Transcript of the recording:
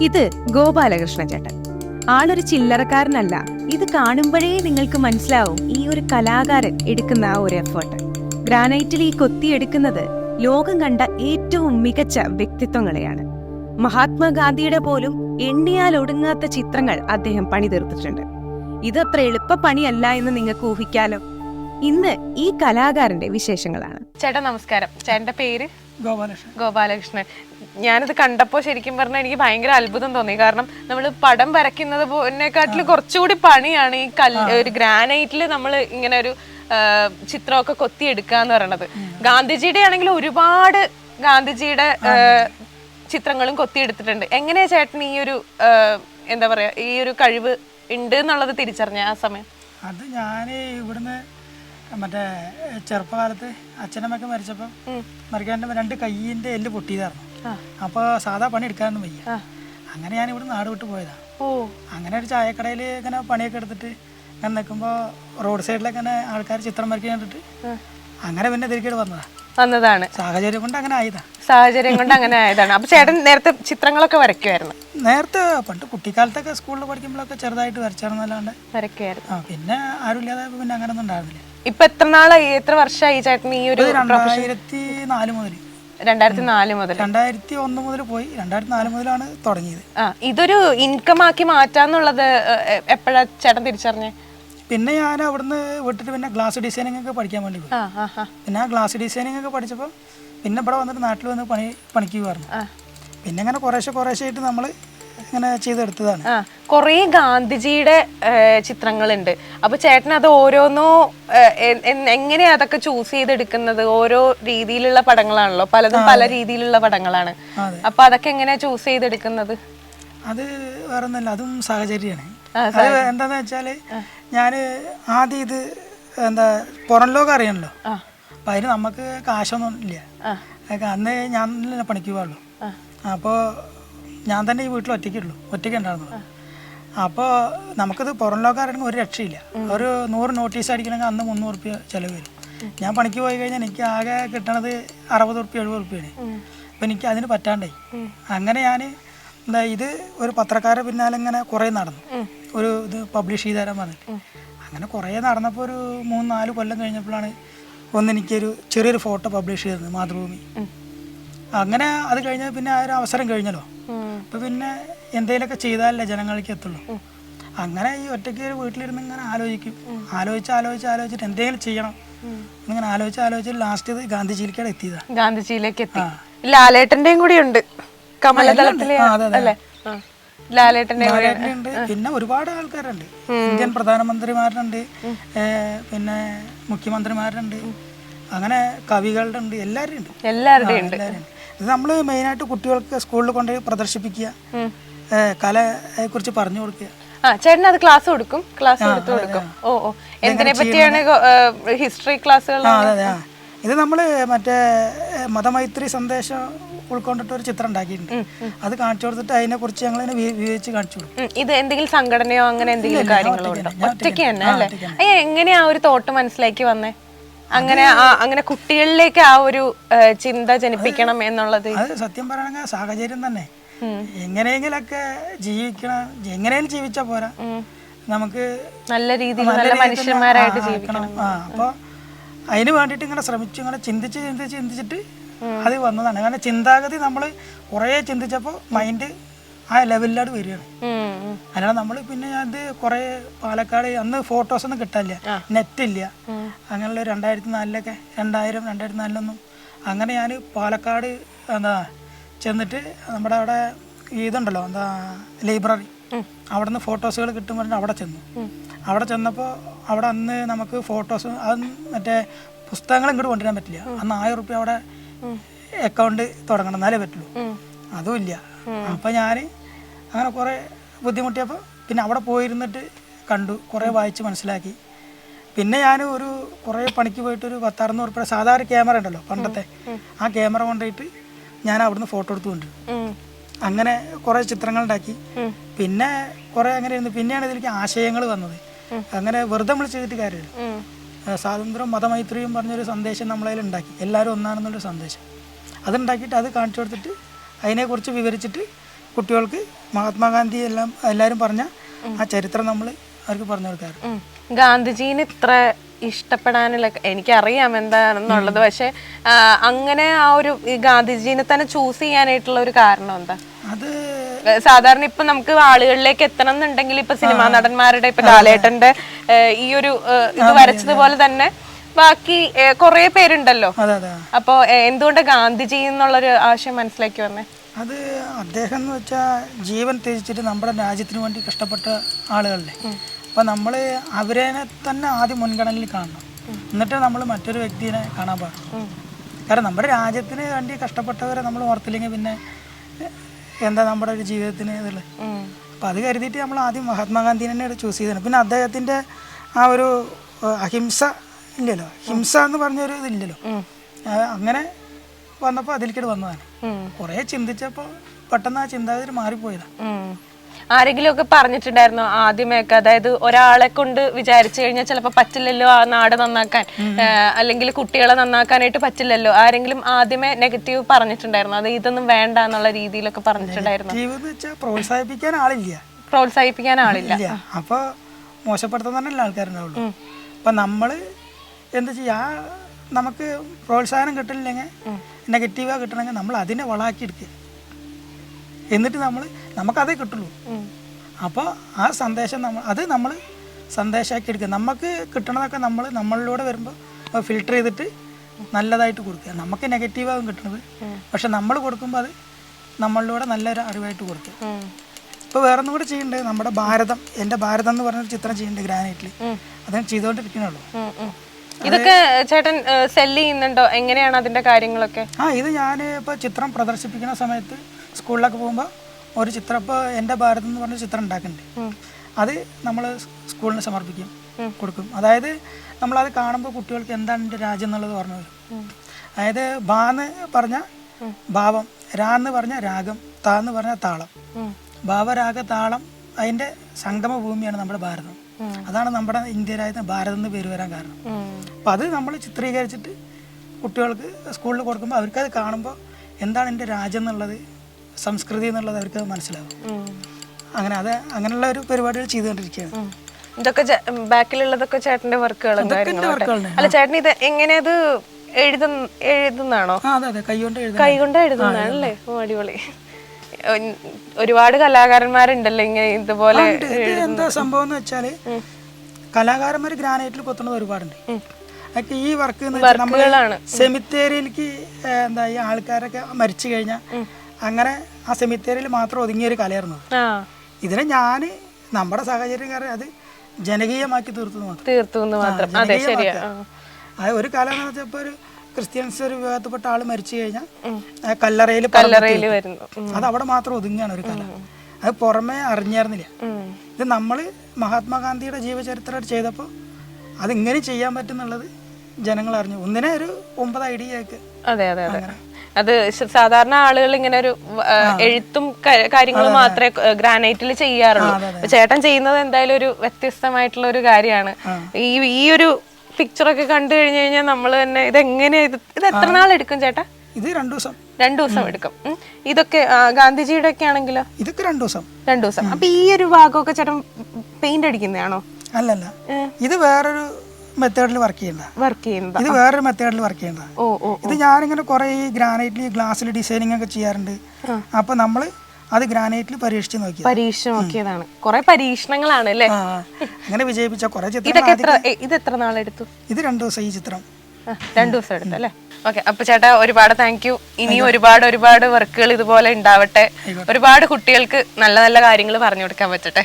ഇത് ഗോപാലകൃഷ്ണ ചേട്ടൻ. ആളൊരു ചില്ലറക്കാരനല്ല. ഇത് കാണുമ്പോഴേ നിങ്ങൾക്ക് മനസ്സിലാവും ഈ ഒരു കലാകാരൻ എടുക്കുന്ന ആ ഒരു എഫേർട്ട് ഗ്രാനൈറ്റിൽ ഈ കൊത്തിയെടുക്കുന്നത് ലോകം കണ്ട ഏറ്റവും മികച്ച വ്യക്തിത്വങ്ങളെയാണ്. മഹാത്മാഗാന്ധിയുടെ പോലും എണ്ണിയാൽ ഒടുങ്ങാത്ത ചിത്രങ്ങൾ അദ്ദേഹം പണിതീർത്തിട്ടുണ്ട്. ഇതത്ര എളുപ്പ പണിയല്ല എന്ന് നിങ്ങൾക്ക് ഊഹിക്കാലോ? ഇന്ന് ഈ കലാകാരന്റെ വിശേഷങ്ങളാണ്. ചേട്ടാ നമസ്കാരം. ചേട്ടന്റെ പേര്? ഗോപാലകൃഷ്ണൻ. ഗോപാലകൃഷ്ണൻ. ഞാനിത് കണ്ടപ്പോൾ ശരിക്കും പറഞ്ഞാൽ എനിക്ക് ഭയങ്കര അത്ഭുതം തോന്നി. കാരണം നമ്മൾ പടം വരയ്ക്കുന്നത് പോനെക്കാട്ടിൽ കുറച്ചുകൂടി പണിയാണ് ഈ കല്ല് ഒരു ഗ്രാനൈറ്റിൽ നമ്മൾ ഇങ്ങനെ ഒരു ചിത്രമൊക്കെ കൊത്തി കൊത്തിയെടുക്കുക എന്ന് പറയണത് ഗാന്ധിജിയുടെ ആണെങ്കിൽ ഒരുപാട് ഗാന്ധിജിയുടെ ചിത്രങ്ങളും കൊത്തിയെടുത്തിട്ടുണ്ട്. എങ്ങനെയാ ചേട്ടൻ ഈ ഒരു എന്താ പറയാ ഈ ഒരു കഴിവ് ഉണ്ട് എന്നുള്ളത് തിരിച്ചറിഞ്ഞ ആ സമയം? അത് ഞാൻ ഇവിടുന്ന് മറ്റേ ചെറുപ്പകാലത്ത് അച്ഛനമ്മയൊക്കെ മരിച്ചപ്പം മരിക്കാൻ രണ്ട് കയ്യിന്റെ എല്ല് പൊട്ടിയതായിരുന്നു. അപ്പോൾ സാധാ പണി എടുക്കാനൊന്നും വയ്യ അങ്ങനെ ഞാൻ ഇവിടെ നാട് വിട്ട് പോയതാ. ഓ. അങ്ങനെ ഒരു ചായക്കടയിൽ ഇങ്ങനെ പണിയൊക്കെ എടുത്തിട്ട് ഞാൻ നിൽക്കുമ്പോൾ റോഡ് സൈഡിലൊക്കെ ഇങ്ങനെ ആൾക്കാർ ചിത്രം വരയ്ക്കാൻ കണ്ടിട്ട് അങ്ങനെ പിന്നെ തിരികെ വന്നതാ. വന്നതാണ്. സാഹചര്യം കൊണ്ട് അങ്ങനെ ആയതാ. സാഹചര്യം കൊണ്ട് അങ്ങനെ ആയതാണ്. അപ്പൊ ചേട്ടൻ നേരത്തെ ചിത്രങ്ങളൊക്കെ വരയ്ക്കുമായിരുന്നു നേരത്തെ പണ്ട് കുട്ടിക്കാലത്തൊക്കെ സ്കൂളിൽ പഠിക്കുമ്പോഴൊക്കെ ചെറുതായിട്ട് വരച്ചാണെന്നല്ലാണ്ട്. വരയ്ക്കുമായിരുന്നു ആ പിന്നെ ആരും ഇല്ലാതെ പിന്നെ അങ്ങനെ ഒന്നും ഉണ്ടായിരുന്നില്ല. ഇപ്പൊ എത്ര നാളായി? എത്ര വർഷമായി ചേട്ടൻ ഈ ഒരു രണ്ടായിരത്തി നാല് മുതൽ രണ്ടായിരത്തി നാല് മുതൽ. രണ്ടായിരത്തി ഒന്ന് മുതൽ പോയി. രണ്ടായിരത്തി നാല് മുതലാണ് തുടങ്ങിയത്. ആ ഇതൊരു ഇൻകം ആക്കി മാറ്റാന്നുള്ളത് എപ്പോഴാ ചേട്ടൻ തിരിച്ചറിഞ്ഞേ? പിന്നെ ഞാൻ അവിടുന്ന് വിട്ടിട്ട് പിന്നെ ഗ്ലാസ് ഡിസൈനിങ് ഒക്കെ പഠിക്കാൻ വേണ്ടി പോയി. പിന്നെ ആ ഗ്ലാസ് ഡിസൈനിങ് ഒക്കെ പഠിച്ചപ്പോൾ പിന്നെ ഇവിടെ വന്നിട്ട് നാട്ടിൽ വന്ന് പണി പണിക്ക്. പിന്നെ അങ്ങനെ കുറേശ്ശെ കുറേശ്ശെ ആയിട്ട് നമ്മൾ ഇങ്ങനെ ചെയ്തെടുത്തതാണ്. ആ കുറേ ഗാന്ധിജിയുടെ ചിത്രങ്ങളുണ്ട്. അപ്പൊ ചേട്ടൻ അത് ഓരോന്നോ എങ്ങനെയാ അതൊക്കെ ചൂസ് ചെയ്തെടുക്കുന്നത്? ഓരോ രീതിയിലുള്ള പടങ്ങളാണല്ലോ. പലതും പല രീതിയിലുള്ള പടങ്ങളാണ്. അപ്പൊ അതൊക്കെ എങ്ങനെയാ ചൂസ് ചെയ്തെടുക്കുന്നത്? അത് വേറെ അതും സാഹചര്യമാണ്. അത് എന്താന്ന് വെച്ചാൽ ഞാൻ ആദ്യം ഇത് എന്താ പുറം ലോകം അറിയണല്ലോ. അപ്പൊ അപ്പം അതിന് നമുക്ക് കാശൊന്നും ഇല്ല. അന്ന് ഞാൻ പണിക്കുവാള്ളൂ പണിക്ക് പോകുള്ളൂ അപ്പോൾ ഞാൻ തന്നെ ഈ വീട്ടിൽ ഒറ്റയ്ക്കുള്ളൂ ഒറ്റയ്ക്ക് ഉണ്ടായിരുന്നു അപ്പോൾ നമുക്കിത് പുറം ലോകം ഒരു രക്ഷയില്ല. ഒരു നൂറ് നോട്ടീസ് അടിക്കണമെങ്കിൽ അന്ന് മുന്നൂറ് റുപ്യ ചിലവ് വരും. ഞാൻ പണിക്ക് പോയി കഴിഞ്ഞാൽ എനിക്ക് ആകെ കിട്ടണത് അറുപത് റുപ്യ എഴുപത് റുപ്യാണ്. അപ്പം എനിക്ക് അതിന് പറ്റാണ്ടായി. അങ്ങനെ ഞാൻ എന്താ ഇത് ഒരു പത്രക്കാരെ പിന്നാലെ ഇങ്ങനെ കുറേ നടന്നു. ഒരു ഇത് പബ്ലിഷ് ചെയ്ത് തരാൻ പറഞ്ഞിട്ട്. അങ്ങനെ കുറേ നടന്നപ്പോൾ ഒരു മൂന്ന് നാല് കൊല്ലം കഴിഞ്ഞപ്പോഴാണ് ഒന്ന് എനിക്കൊരു ചെറിയൊരു ഫോട്ടോ പബ്ലിഷ് ചെയ്തത് മാതൃഭൂമി. അങ്ങനെ അത് കഴിഞ്ഞാൽ പിന്നെ ആ ഒരു അവസരം കഴിഞ്ഞല്ലോ. അപ്പൊ പിന്നെ എന്തെങ്കിലുമൊക്കെ ചെയ്താലല്ലേ ജനങ്ങൾക്ക് എത്തുള്ളൂ. അങ്ങനെ ഈ ഒറ്റയ്ക്ക് വീട്ടിലിരുന്ന് ഇങ്ങനെ ആലോചിക്കും. ആലോചിച്ച് ആലോചിച്ച് ആലോചിച്ചിട്ട് എന്തെങ്കിലും ചെയ്യണം. ഇങ്ങനെ ആലോചിച്ച് ആലോചിച്ച് ലാസ്റ്റ് ഇത് ഗാന്ധിജിയിലേക്കാണ് എത്തിയത്. ഗാന്ധിജിയിലേക്ക് എത്തി. ലാലേട്ടന്റെയും കൂടി ഉണ്ട്. അതെ. അല്ലേ? ഉണ്ട്. പിന്നെ ഒരുപാട് ആൾക്കാരുണ്ട്. ഇന്ത്യൻ പ്രധാനമന്ത്രിമാരുണ്ട്. പിന്നെ മുഖ്യമന്ത്രിമാരുണ്ട്. അങ്ങനെ കവികളുടെ ഉണ്ട്. എല്ലാവരും ഉണ്ട്. എല്ലാവരുടെയും ഉണ്ട്. എല്ലാവരും ഉണ്ട്. ഇത് നമ്മൾ മെയിനായിട്ട് കുട്ടികൾക്ക് സ്കൂളിൽ കൊണ്ടുപോയി പ്രദർശിപ്പിക്കുക. കലയെ കുറിച്ച് പറഞ്ഞു കൊടുക്കുക. ആ ചേട്ടൻ അത് ക്ലാസ് കൊടുക്കും. ക്ലാസ് കൊടുത്തു കൊടുക്കും. ഓ ഓ. എന്തിനെ പറ്റിയാണ് ഹിസ്റ്ററി ക്ലാസ്സുകൾ ഇത് നമ്മൾ മറ്റേ മതമൈത്രി സന്ദേശം ഉൾക്കൊണ്ടിട്ട് ഒരു ചിത്രം ഉണ്ടാക്കിയിട്ടുണ്ട്. അത് കാണിച്ചു കൊടുത്തിട്ട് അതിനെ കുറിച്ച് ഞങ്ങൾ വിവരിച്ച് കാണിച്ചു കൊടുക്കും. ഇത് എന്തെങ്കിലും സംഘടനയോ അങ്ങനെ എന്തെങ്കിലും കാര്യങ്ങളോ ഒറ്റയ്ക്ക് തന്നെ. അല്ലേ? എങ്ങനെയാ ഒരു തോട്ട് മനസ്സിലാക്കി വന്നേ? അങ്ങനെ അങ്ങനെ കുട്ടികളിലേക്ക് ആ ഒരു ചിന്ത ജനിപ്പിക്കണം എന്നുള്ളത്. അത് സത്യം പറയണെങ്കിൽ സാഹചര്യം തന്നെ. എങ്ങനെയെങ്കിലൊക്കെ ജീവിക്കണം എങ്ങനെയും ജീവിച്ചാ പോരാ. നമുക്ക് നല്ല രീതിയിൽ നല്ല മനുഷ്യന്മാരായിട്ട് ജീവിക്കണം. അപ്പൊ അപ്പോൾ അതിന് വേണ്ടിയിട്ട് ഇങ്ങനെ ശ്രമിച്ചു ഇങ്ങനെ ചിന്തിച്ച് ചിന്തിച്ച് ചിന്തിച്ചിട്ട് അത് വന്നതാണ്. കാരണം ചിന്താഗതി നമ്മൾ കുറേ ചിന്തിച്ചപ്പോ മൈൻഡ് ആ ലെവലിലാണ് വരികയാണ്. അല്ലാതെ നമ്മൾ പിന്നെ അത് കുറെ പാലക്കാട് അന്ന് ഫോട്ടോസ് ഒന്നും കിട്ടാനില്ല. നെറ്റ് ഇല്ല. അങ്ങനെയുള്ള രണ്ടായിരത്തി നാലിലൊക്കെ രണ്ടായിരം രണ്ടായിരത്തി നാലിലൊന്നും അങ്ങനെ ഞാൻ പാലക്കാട് എന്താ ചെന്നിട്ട് നമ്മുടെ അവിടെ ഇതുണ്ടല്ലോ എന്താ ലൈബ്രറി അവിടെ നിന്ന് ഫോട്ടോസുകൾ കിട്ടുമ്പോൾ അവിടെ ചെന്നു. അവിടെ ചെന്നപ്പോൾ അവിടെ അന്ന് നമുക്ക് ഫോട്ടോസ് അത് മറ്റേ പുസ്തകങ്ങൾ ഇങ്ങോട്ട് കൊണ്ടുവരാൻ പറ്റില്ല. അന്ന് ആയിരം റുപ്യ അവിടെ അക്കൗണ്ട് തുടങ്ങണം എന്നാലേ പറ്റുള്ളൂ. അതും ഇല്ല അപ്പം ഞാൻ അങ്ങനെ കുറേ ബുദ്ധിമുട്ടിയപ്പോൾ പിന്നെ അവിടെ പോയിരുന്നിട്ട് കണ്ടു. കുറേ വായിച്ച് മനസ്സിലാക്കി. പിന്നെ ഞാൻ ഒരു കുറേ പണിക്ക് പോയിട്ട് ഒരു പത്താറുന്നൂറ് രൂപ സാധാരണ ക്യാമറ ഉണ്ടല്ലോ പണ്ടത്തെ. ആ ക്യാമറ കൊണ്ടുപോയിട്ട് ഞാൻ അവിടുന്ന് ഫോട്ടോ എടുത്തുകൊണ്ട്. അങ്ങനെ കുറേ ചിത്രങ്ങൾ ഉണ്ടാക്കി. പിന്നെ കുറേ അങ്ങനെ ഇരുന്നു. പിന്നെയാണ് ഇതിലേക്ക് ആശയങ്ങൾ വന്നത്. അങ്ങനെ വെറുതെ നമ്മൾ ചെയ്തിട്ട് കാര്യമില്ല. സ്വാതന്ത്ര്യം മതമൈത്രിയും പറഞ്ഞൊരു സന്ദേശം നമ്മളതിൽ ഉണ്ടാക്കി എല്ലാവരും ഒന്നാണെന്നുള്ളൊരു സന്ദേശം. അതുണ്ടാക്കിയിട്ട് അത് കാണിച്ചു കൊടുത്തിട്ട് അതിനെക്കുറിച്ച് വിവരിച്ചിട്ട് കുട്ടികൾക്ക് മഹാത്മാഗാന്ധി എല്ലാം എല്ലാവരും പറഞ്ഞ ആ ചരിത്രം നമ്മൾ അവർക്ക് പറഞ്ഞു കൊടുക്കാറ്. ഗാന്ധിജീന് ഇത്ര ഇഷ്ടപ്പെടാനുള്ള എനിക്കറിയാം എന്താണെന്നുള്ളത്. പക്ഷെ അങ്ങനെ ആ ഒരു ഗാന്ധിജീനെ തന്നെ ചൂസ് ചെയ്യാനായിട്ടുള്ള ഒരു കാരണം എന്താ? അത് സാധാരണ ഇപ്പൊ നമുക്ക് ആളുകളിലേക്ക് എത്തണം എന്നുണ്ടെങ്കിൽ ഇപ്പൊ സിനിമാ നടന്മാരുടെ ഇപ്പൊ ലാലേട്ടന്റെ ഈ ഒരു ഇത് വരച്ചതുപോലെ തന്നെ ബാക്കി കുറെ പേരുണ്ടല്ലോ. അപ്പോ എന്തുകൊണ്ട് ഗാന്ധിജി എന്നുള്ളൊരു ആശയം മനസ്സിലാക്കി വന്നേ? അത് അദ്ദേഹം എന്ന് വെച്ചാൽ ജീവൻ ത്യജിച്ചിട്ട് നമ്മുടെ രാജ്യത്തിന് വേണ്ടി കഷ്ടപ്പെട്ട ആളുകളല്ലേ. അപ്പം നമ്മൾ അവരെ തന്നെ ആദ്യം മുൻഗണനയിൽ കാണണം. എന്നിട്ട് നമ്മൾ മറ്റൊരു വ്യക്തിയെ കാണാൻ പാടും. കാരണം നമ്മുടെ രാജ്യത്തിന് വേണ്ടി കഷ്ടപ്പെട്ടവരെ നമ്മൾ ഓർത്തില്ലെങ്കിൽ പിന്നെ എന്താ നമ്മുടെ ഒരു ജീവിതത്തിന് ഉം. അപ്പം അത് കരുതിയിട്ട് നമ്മൾ ആദ്യം മഹാത്മാഗാന്ധിനെ തന്നെ ചൂസ് ചെയ്തത് പിന്നെ അദ്ദേഹത്തിന്റെ ആ ഒരു അഹിംസ ഇല്ലല്ലോ. ഹിംസ എന്ന് പറഞ്ഞൊരു ഇതില്ലല്ലോ. അങ്ങനെ വന്നപ്പോൾ അതിലേക്കിട്ട് വന്നതാണ് കുറെ ചിന്തിച്ചപ്പോ ചിന്തിച്ചപ്പോൾ പെട്ടെന്ന് ആ ചിന്താഗതി മാറിപ്പോയതാണ് ഉം. ആരെങ്കിലും ഒക്കെ പറഞ്ഞിട്ടുണ്ടായിരുന്നോ ആദ്യമേക്ക്? അതായത് ഒരാളെ കൊണ്ട് വിചാരിച്ചു കഴിഞ്ഞാൽ ചിലപ്പോൾ പറ്റില്ലല്ലോ ആ നാട് നന്നാക്കാൻ. അല്ലെങ്കിൽ കുട്ടികളെ നന്നാക്കാനായിട്ട് പറ്റില്ലല്ലോ. ആരെങ്കിലും ആദ്യമേ നെഗറ്റീവ് പറഞ്ഞിട്ടുണ്ടായിരുന്നു? അത് ഇതൊന്നും വേണ്ട എന്നുള്ള രീതിയിലൊക്കെ പറഞ്ഞിട്ടുണ്ടായിരുന്നു? പ്രോത്സാഹിപ്പിക്കാൻ ആളില്ല. പ്രോത്സാഹിപ്പിക്കാൻ ആളില്ല. അപ്പോൾ മോശപ്പെടുത്താൻ ആൾക്കാരുണ്ടാവുള്ളൂ. അപ്പൊ നമ്മൾ എന്താ ചെയ്യുക ആ നമുക്ക് പ്രോത്സാഹനം കിട്ടില്ലെങ്കിൽ നെഗറ്റീവാக കിട്ടണമെങ്കിൽ നമ്മൾ അതിനെ വളാക്കി എടുക്കുക എന്നിട്ട് നമ്മൾ നമുക്കതേ കിട്ടുള്ളൂ. അപ്പോൾ ആ സന്ദേശം നമ്മൾ അത് നമ്മൾ സന്ദേശമാക്കി എടുക്കുക നമുക്ക് കിട്ടണതൊക്കെ നമ്മൾ നമ്മളിലൂടെ വരുമ്പോൾ ഫിൽട്ടർ ചെയ്തിട്ട് നല്ലതായിട്ട് കൊടുക്കുക. നമുക്ക് നെഗറ്റീവാകും കിട്ടുന്നത് പക്ഷെ നമ്മൾ കൊടുക്കുമ്പോൾ അത് നമ്മളിലൂടെ നല്ലൊരു അറിവായിട്ട് കൊടുക്കുക. ഇപ്പോൾ വേറെ ഒന്നും കൂടെ ചെയ്യണ്ടേ നമ്മുടെ ഭാരതം എന്റെ ഭാരതം എന്ന് പറഞ്ഞൊരു ചിത്രം ചെയ്യണ്ടേ ഗ്രാനൈറ്റിൽ. അത് ഞാൻ ചെയ്തുകൊണ്ടിരിക്കണുള്ളൂ. ഇതൊക്കെ ചേട്ടൻ സെൽ ചെയ്യുന്നുണ്ടോ? എങ്ങനെയാണ് അതിന്റെ കാര്യങ്ങളൊക്കെ? ആ ഇത് ഞാൻ ഇപ്പൊ ചിത്രം പ്രദർശിപ്പിക്കുന്ന സമയത്ത് സ്കൂളിലൊക്കെ പോകുമ്പോൾ ഒരു ചിത്രം ഇപ്പോൾ എന്റെ ഭാരതം എന്ന് പറഞ്ഞ ചിത്രം ഉണ്ടാക്കുന്നുണ്ട്. അത് നമ്മൾ സ്കൂളിന് സമർപ്പിക്കും കൊടുക്കും. അതായത് നമ്മൾ അത് കാണുമ്പോൾ കുട്ടികൾക്ക് എന്താണ് എന്റെ രാജ്യം എന്നുള്ളത് പറഞ്ഞത് വരും. അതായത് ബാന്ന് പറഞ്ഞ ഭാവം രാ എന്ന് പറഞ്ഞ രാഗം താന്ന് പറഞ്ഞ താളം. ഭാവരാഗ താളം അതിന്റെ സംഗമ ഭൂമിയാണ് നമ്മുടെ ഭാരതം. അതാണ് നമ്മുടെ ഇന്ത്യയിലായ ഭാരതം എന്ന് പേര് വരാൻ കാരണം. അപ്പം അത് നമ്മൾ ചിത്രീകരിച്ചിട്ട് കുട്ടികൾക്ക് സ്കൂളിൽ കൊടുക്കുമ്പോൾ അവർക്കത് കാണുമ്പോൾ എന്താണ് എന്റെ രാജ്യം എന്നുള്ളത് സംസ്കൃതി എന്നുള്ളത് അവർക്ക് മനസ്സിലാവും. അങ്ങനെ അത് അങ്ങനെയുള്ള ഒരു പരിപാടികൾ ചെയ്തുകൊണ്ടിരിക്കുകയാണ്. ഇതൊക്കെ ബാക്കിലുള്ളതൊക്കെ ചേട്ടന്റെ വർക്കുകളും അല്ല ചേട്ടൻ ഇത് എഴുതുന്നാണോ ആ അതെ അതെ. കൈകൊണ്ട് എഴുതുന്നതാണല്ലേ? ഓ അടിപൊളി. ഒരുപാട് കലാകാരന്മാരുണ്ടല്ലോ ഇങ്ങനെ ഇതുപോലെ എന്താ സംഭവം എന്ന് വെച്ചാൽ കലാകാരന്മാർ ഗ്രാനൈറ്റിൽ കൊത്തുന്നത് ഒരുപാടുണ്ട്. അതൊക്കെ ഈ വർക്ക് നമ്മൾ സെമിത്തേരിയിലേക്ക് എന്താ ഈ ആൾക്കാരൊക്കെ മരിച്ചു കഴിഞ്ഞാൽ അങ്ങനെ ആ സെമിത്തേരിയിൽ മാത്രം ഒതുങ്ങിയ ഒരു കലയായിരുന്നു ഇതിനെ ഞാൻ നമ്മുടെ സാഹചര്യം കാരണം അത് ജനകീയമാക്കി തീർത്തു മാത്രം. തീർത്തു മാത്രം. അത് ഒരു കല എന്ന് വെച്ചപ്പോ ഒരു ക്രിസ്ത്യൻസ് ഒരു വിഭാഗത്തിൽപ്പെട്ട ആൾ മരിച്ചു കഴിഞ്ഞാൽ കല്ലറയിൽ കല്ലറയിൽ വരുന്നു. അത് അവിടെ മാത്രം ഒതുങ്ങുകയാണ് ഒരു കല. അത് പുറമേ അറിഞ്ഞായിരുന്നില്ല. ഇത് നമ്മൾ മഹാത്മാഗാന്ധിയുടെ ജീവചരിത്രമായിട്ട് ചെയ്തപ്പോൾ അത് ഇങ്ങനെ ചെയ്യാൻ പറ്റുന്നുള്ളത് ജനങ്ങൾ അറിഞ്ഞു. ഒന്നിനെ ഒരു ഒമ്പത് ഐഡിയ അതെ അതെ അതെ. അത് സാധാരണ ആളുകൾ ഇങ്ങനെ ഒരു എഴുത്തും കാര്യങ്ങളും മാത്രമേ ഗ്രാനൈറ്റിൽ ചെയ്യാറുള്ളൂ. ചേട്ടൻ ചെയ്യുന്നത് എന്തായാലും ഒരു വ്യത്യസ്തമായിട്ടുള്ള ഒരു കാര്യമാണ്. ഈ ഈ ഒരു പിക്ചറൊക്കെ കണ്ടു കഴിഞ്ഞു കഴിഞ്ഞാൽ നമ്മൾ തന്നെ ഇത്? ഇതെങ്ങനെ ഇത് ഇത് എത്ര നാളെടുക്കും ചേട്ടാ? ഇത് രണ്ടു ദിവസം. രണ്ടു ദിവസം എടുക്കും. ഇതൊക്കെ ഗാന്ധിജിയുടെ ഒക്കെ ആണെങ്കിലോ? ഇതൊക്കെ രണ്ടു ദിവസം. രണ്ടു ദിവസം. അപ്പൊ ഈ ഒരു ഭാഗമൊക്കെ ചേട്ടൻ പെയിന്റ് അടിക്കുന്നതാണോ? അല്ലല്ല. ഇത് വേറൊരു മെത്തേഡിൽ വർക്ക് ചെയ്യണ്ട. വർക്ക് ചെയ്യുന്നത്. ഇത് വേറൊരു മെത്തേഡിൽ വർക്ക് ഓ ഇത് ഞാനിങ്ങനെ കുറെ ഗ്രാനൈറ്റിൽ ഗ്ലാസ്സിൽ ഡിസൈനിങ് ഒക്കെ ചെയ്യാറുണ്ട്. അപ്പൊ നമ്മൾ അത് ഗ്രാനൈറ്റിൽ പരീക്ഷിച്ച് നോക്കി പരീക്ഷ നോക്കിയതാണ്. കുറെ പരീക്ഷണങ്ങളാണ് അല്ലേ? അങ്ങനെ വിജയിപ്പിച്ച കുറേ ചിത്രം ഇത് എത്ര നാളെടുത്തു? ഇത് രണ്ടു ദിവസം ഈ ചിത്രം. രണ്ടു ദിവസം എടുത്തു അല്ലേ? ഓക്കെ അപ്പൊ ചേട്ടാ ഒരുപാട് താങ്ക് യു ഇനിയും ഒരുപാട് ഒരുപാട് വർക്കുകൾ ഇതുപോലെ ഉണ്ടാവട്ടെ. ഒരുപാട് കുട്ടികൾക്ക് നല്ല നല്ല കാര്യങ്ങൾ പറഞ്ഞു കൊടുക്കാൻ പറ്റട്ടെ.